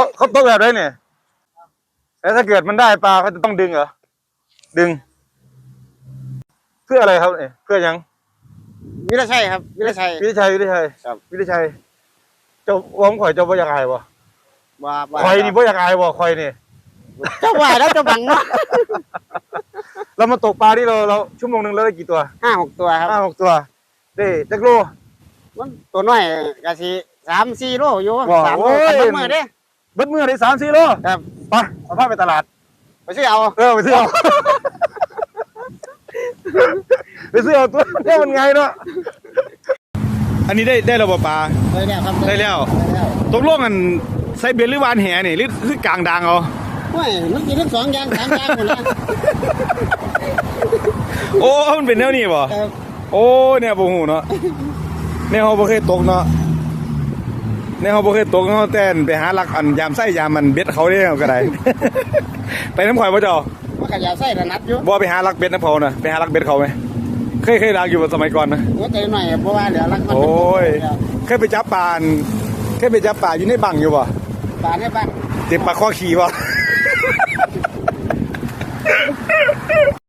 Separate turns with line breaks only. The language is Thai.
เขาเขาตกแบบไรเนี่ยแล้วถ้าเกิดมันได้ปลาเขาจะต้องดึงเหรอ ดึง เพื่ออะไรครับเนี่ยเพื่อยัง
วิรชัยครับวิรชัย
วิทยชัยวิทยชัย
ครับ
วิทยชัย เจ้าวงข่อยเจ้าบ่อยากอายบ่
ว่าว่า
ข่อยนี่บ่อยากอายบ่ข่อยนี่
เจ้าว่าแล้วเจ้าบังเนาะ
เรามาตกปลาที่เราเราชั่วโมงหนึ่งเราได้กี่ตัว
ห้าหกตัวครับ
ห้าหกตัวได้จักโล
มันตัวน้อยกะสิสามสี่โลอยู่
ว้าว
สามโล
โอ้ย
สามมือเด้
เบิดมือได้สามสี่โล
ครับ
ไปเอาผ้าไปตลาด
ไปซื้อเอา
เออไปซื้อเอา ไปซื้อเอาตัวเนี่ยมันไงเนาะอันนี้ได้ได้ระบบปลา
ได้แล้วครับ
ได้แล้ว
ได้แล้ว
ตกลงกันใส่เบ็ดหรือวานแหนี่หรือหรือกลางดังเอา
โอ้ยมันกินทั้งสองอย่างสามอย่างหมดนะ
โอ้มันเป็นแนวนี้บ่
ครับ
โอ้เนี่ยบ่ฮู้เนาะแนวเฮาบ่เคยตกเนาะ แนวเฮาบ่เคยตกเนาะแต่นไปหาลักอันยามไส้ยามมันเบ็ดเขาเด้เอาก็ได้ ไปน้ำข่อยบ่เจ้า
มันก็อยากใส่ระนัดอยู่
บ่ไปหาลักเบ็ดน้ำเขาน่ะไปหาลักเบ็ดเขาไหมเคยเคยลักอยู่บ่สมัยก่อนนะ
หัวใจหน่อยเพราะว่าเหลือรักมัน
โอ้ย
เป็นตัว
เคยไปจับปลาอันเคยไปจับปลาอยู่ในบังอยู่บ่
ปลาเนี่ยบ้าง
เต็มปลาข้อขี่บ่